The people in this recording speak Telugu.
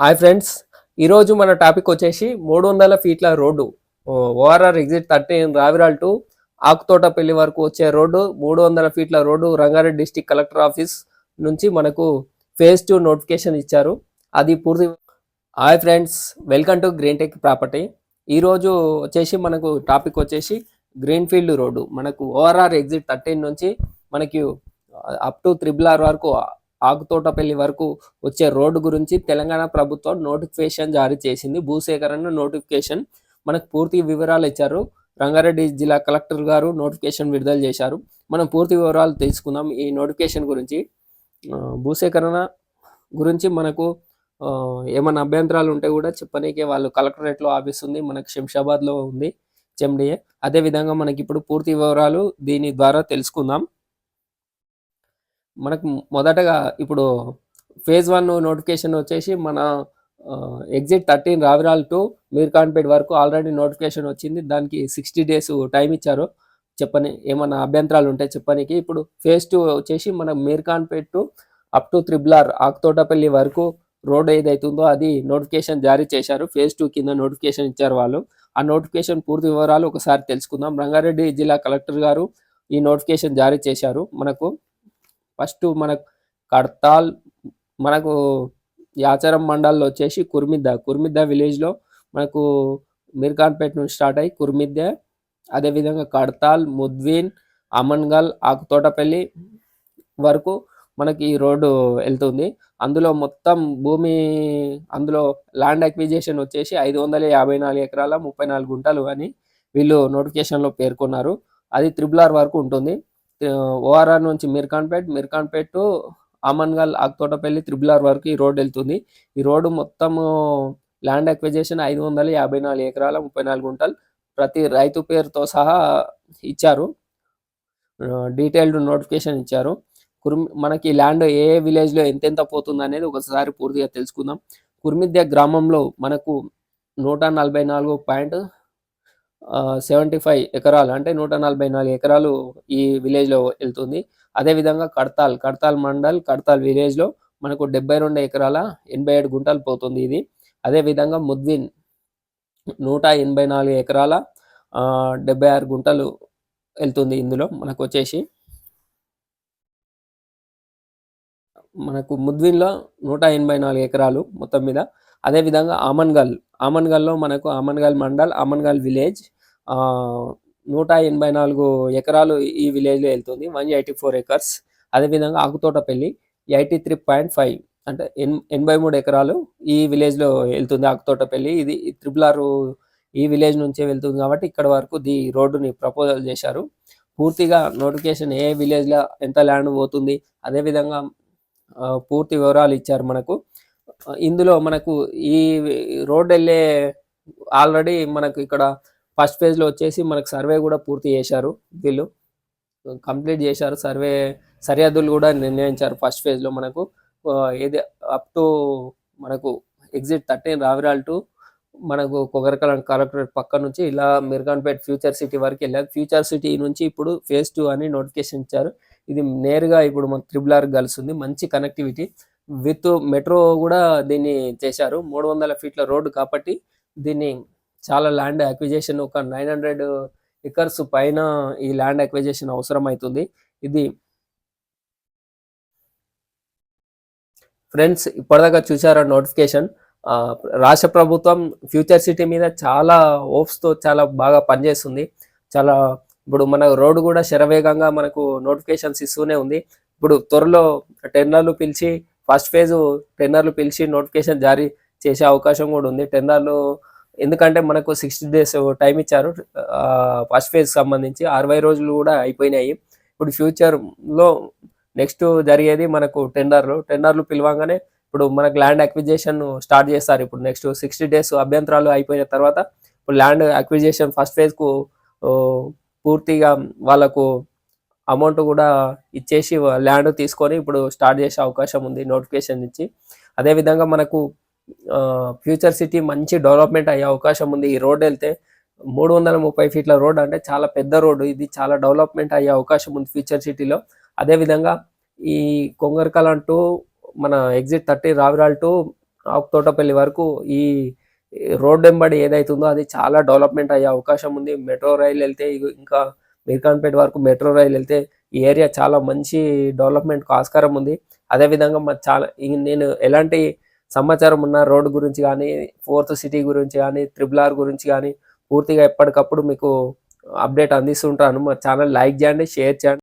హాయ్ ఫ్రెండ్స్ ఈరోజు మన టాపిక్ వచ్చేసి మూడు వందల ఫీట్ల road. ORR exit thirteen Raviral to Akutotapalli వరకు వచ్చే రోడ్డు మూడు వందల ఫీట్ల road Rangareddy district collector office నుంచి మనకు ఫేజ్ టూ నోటిఫికేషన్ ఇచ్చారు. అది పూర్తి hi friends welcome to green tech property. ఈరోజు వచ్చేసి మనకు టాపిక్ వచ్చేసి గ్రీన్ ఫీల్డ్ రోడ్డు. మనకు ఓఆర్ఆర్ ఎగ్జిట్ థర్టీన్ నుంచి మనకి అప్ టు త్రిబుల్ ఆర్ వరకు ఆకుతోటపల్లి వరకు వచ్చే రోడ్డు గురించి తెలంగాణ ప్రభుత్వం నోటిఫికేషన్ జారీ చేసింది. భూసేకరణ నోటిఫికేషన్ మనకు పూర్తి వివరాలు ఇచ్చారు. రంగారెడ్డి జిల్లా కలెక్టర్ గారు నోటిఫికేషన్ విడుదల చేశారు. మనం పూర్తి వివరాలు తెలుసుకుందాం ఈ నోటిఫికేషన్ గురించి. భూసేకరణ గురించి మనకు ఏమైనా అభ్యంతరాలు ఉంటే కూడా చెప్పనీకే వాళ్ళు కలెక్టరేట్లో ఆఫీస్ ఉంది మనకు శంషాబాద్లో ఉంది చెండిఏ అదేవిధంగా మనకి ఇప్పుడు పూర్తి వివరాలు దీని ద్వారా తెలుసుకుందాం. మనకు మొదటగా ఇప్పుడు ఫేజ్ వన్ నోటిఫికేషన్ వచ్చేసి మన exit thirteen Raviral to Mirkhanpet వరకు ఆల్రెడీ నోటిఫికేషన్ వచ్చింది. దానికి సిక్స్టీ డేస్ టైం ఇచ్చారు. చెప్పని ఏమైనా అభ్యంతరాలు ఉంటే చెప్పనీకి. ఇప్పుడు ఫేజ్ టూ వచ్చేసి మన Mirkhanpet to up to triple R Akutotapalli వరకు రోడ్ ఏదైతుందో అది నోటిఫికేషన్ జారీ చేశారు. ఫేజ్ టూ కింద నోటిఫికేషన్ ఇచ్చారు వాళ్ళు. ఆ నోటిఫికేషన్ పూర్తి వివరాలు ఒకసారి తెలుసుకుందాం. రంగారెడ్డి జిల్లా కలెక్టర్ గారు ఈ నోటిఫికేషన్ జారీ చేశారు. మనకు ఫస్ట్ మనకు కడతాల్ మనకు యాచారం మండల్లో వచ్చేసి కుర్మిద్ద. కుర్మిద్ద విలేజ్లో మనకు మీర్ఖాన్పేట నుంచి స్టార్ట్ అయ్యి కుర్మిద్దె అదేవిధంగా కడతాల్ ముద్వీన్ అమన్గల్ ఆకుతోటపల్లి వరకు మనకి ఈ రోడ్డు వెళ్తుంది. అందులో మొత్తం భూమి అందులో ల్యాండ్ అక్విజేషన్ వచ్చేసి ఐదు వందల యాభై నాలుగు ఎకరాల ముప్పై నాలుగు గుంటలు అని వీళ్ళు నోటిఫికేషన్లో పేర్కొన్నారు. అది త్రిబుల్ ఆర్ వరకు ఉంటుంది. ఓఆర్ఆర్ నుంచి Mirkhanpet Mirkhanpet to Amangal Akutotapalli triple R వరకు ఈ రోడ్ వెళ్తుంది. ఈ రోడ్డు మొత్తము ల్యాండ్ అక్విజేషన్ ఐదు వందల యాభై నాలుగు ఎకరాల ముప్పై నాలుగు గుంటలు. ప్రతి రైతు పేరుతో సహా ఇచ్చారు. డీటెయిల్డ్ నోటిఫికేషన్ ఇచ్చారు. కుర్మి మనకి ల్యాండ్ ఏ ఏ విలేజ్లో ఎంతెంత పోతుంది అనేది ఒకసారి పూర్తిగా తెలుసుకుందాం. కుర్మిద్య గ్రామంలో మనకు నూట నలభై నాలుగు పాయింట్ సెవెంటీ ఫైవ్ ఎకరాలు అంటే నూట నలభై నాలుగు ఎకరాలు ఈ విలేజ్లో వెళ్తుంది. అదేవిధంగా కడతాల్ కడతాల్ మండల్ కడతాల్ విలేజ్లో మనకు డెబ్బై రెండు ఎకరాల ఎనభై ఏడు గుంటలు పోతుంది ఇది. అదేవిధంగా ముద్విన్ నూట ఎనభై నాలుగు ఎకరాల డెబ్బై ఆరు గుంటలు వెళ్తుంది ఇందులో మనకు వచ్చేసి. మనకు ముద్విన్లో నూట ఎనభై నాలుగు ఎకరాలు మొత్తం మీద. అదేవిధంగా ఆమన్గల్ ఆమన్గల్లో మనకు ఆమన్గల్ మండల్ ఆమన్గల్ విలేజ్ నూట ఎనభై నాలుగు ఎకరాలు ఈ విలేజ్లో వెళ్తుంది. One eighty four acres. అదేవిధంగా Akutotapalli eighty three point five అంటే ఎన్ ఎనభై మూడు ఎకరాలు ఈ విలేజ్లో వెళ్తుంది ఆకుతోటపల్లి. ఇది త్రిపుల్ ఆర్ ఈ విలేజ్ నుంచే వెళ్తుంది కాబట్టి ఇక్కడ వరకు ది రోడ్డుని ప్రపోజల్ చేశారు. పూర్తిగా నోటిఫికేషన్ ఏ విలేజ్లో ఎంత ల్యాండ్ పోతుంది అదేవిధంగా పూర్తి వివరాలు ఇచ్చారు మనకు. ఇందులో మనకు ఈ రోడ్ వెళ్ళే ఆల్రెడీ మనకు ఇక్కడ ఫస్ట్ ఫేజ్లో వచ్చేసి మనకు సర్వే కూడా పూర్తి చేశారు వీళ్ళు. కంప్లీట్ చేశారు. సర్వే సరిహద్దులు కూడా నిర్ణయించారు ఫస్ట్ ఫేజ్లో మనకు. ఏది అప్ టు మనకు ఎగ్జిట్ థర్టీన్ రావిరాల్ టు మనకు కొగరకలం కలెక్టరేట్ పక్క నుంచి ఇలా మిర్గాన్పేట్ ఫ్యూచర్ సిటీ వరకు వెళ్ళారు. ఫ్యూచర్ సిటీ నుంచి ఇప్పుడు ఫేజ్ టూ అని నోటిఫికేషన్ ఇచ్చారు. ఇది నేరుగా ఇప్పుడు మన త్రిబుల్ ఆర్ కలుస్తుంది. మంచి కనెక్టివిటీ విత్ మెట్రో కూడా దీన్ని చేశారు. మూడు వందల ఫీట్ల రోడ్డు కాబట్టి దీన్ని చాలా ల్యాండ్ అక్విజేషన్ ఒక నైన్ హండ్రెడ్ ఎకర్స్ పైన ఈ ల్యాండ్ అక్విజేషన్ అవసరం అవుతుంది ఇది ఫ్రెండ్స్ ఇప్పటిదాకా చూసారా నోటిఫికేషన్? రాష్ట్ర ప్రభుత్వం ఫ్యూచర్ సిటీ మీద చాలా హోప్స్తో చాలా బాగా పనిచేస్తుంది. చాలా ఇప్పుడు మన రోడ్డు కూడా శరవేగంగా మనకు నోటిఫికేషన్స్ ఇస్తూనే ఉంది. ఇప్పుడు త్వరలో టెండర్లు పిలిచి ఫస్ట్ ఫేజ్ టెండర్లు పిలిచి నోటిఫికేషన్ జారీ చేసే అవకాశం కూడా ఉంది. టెండర్లు ఎందుకంటే మనకు సిక్స్టీ డేస్ టైం ఇచ్చారు. ఫస్ట్ ఫేజ్ సంబంధించి అరవై రోజులు కూడా అయిపోయినాయి. ఇప్పుడు ఫ్యూచర్లో నెక్స్ట్ జరిగేది మనకు టెండర్లు. టెండర్లు పిలవంగానే ఇప్పుడు మనకు ల్యాండ్ అక్విజేషన్ స్టార్ట్ చేస్తారు. ఇప్పుడు నెక్స్ట్ సిక్స్టీ డేస్ అభ్యంతరాలు అయిపోయిన తర్వాత ఇప్పుడు ల్యాండ్ అక్విజేషన్ ఫస్ట్ ఫేజ్కు పూర్తిగా వాళ్ళకు అమౌంట్ కూడా ఇచ్చేసి ల్యాండ్ తీసుకొని ఇప్పుడు స్టార్ట్ చేసే అవకాశం ఉంది నోటిఫికేషన్ ఇచ్చి. అదేవిధంగా మనకు ఫ్యూచర్ సిటీ మంచి డెవలప్మెంట్ అయ్యే అవకాశం ఉంది. ఈ రోడ్ వెళ్తే మూడు వందల ముప్పై ఫీట్ల రోడ్ అంటే చాలా పెద్ద రోడ్డు ఇది చాలా డెవలప్మెంట్ అయ్యే అవకాశం ఉంది ఫ్యూచర్ సిటీలో. అదేవిధంగా ఈ కొంగరకల్ అంటూ మన exit thirty Raviral to Thotapalli వరకు ఈ రోడ్ వెంబడి ఏదైతుందో అది చాలా డెవలప్మెంట్ అయ్యే అవకాశం ఉంది. మెట్రో రైలు వెళ్తే ఇంకా మీర్ఖాన్పేట వరకు మెట్రో రైలు వెళ్తే ఈ ఏరియా చాలా మంచి డెవలప్మెంట్కు ఆస్కారం ఉంది. అదేవిధంగా మా చాలా నేను ఎలాంటి సమాచారం ఉన్న రోడ్ గురించి కానీ ఫోర్త్ సిటీ గురించి కానీ త్రిబుల్ ఆర్ గురించి కానీ పూర్తిగా ఎప్పటికప్పుడు మీకు అప్డేట్ అందిస్తుంటాను. మా ఛానల్ లైక్ చేయండి షేర్ చేయండి.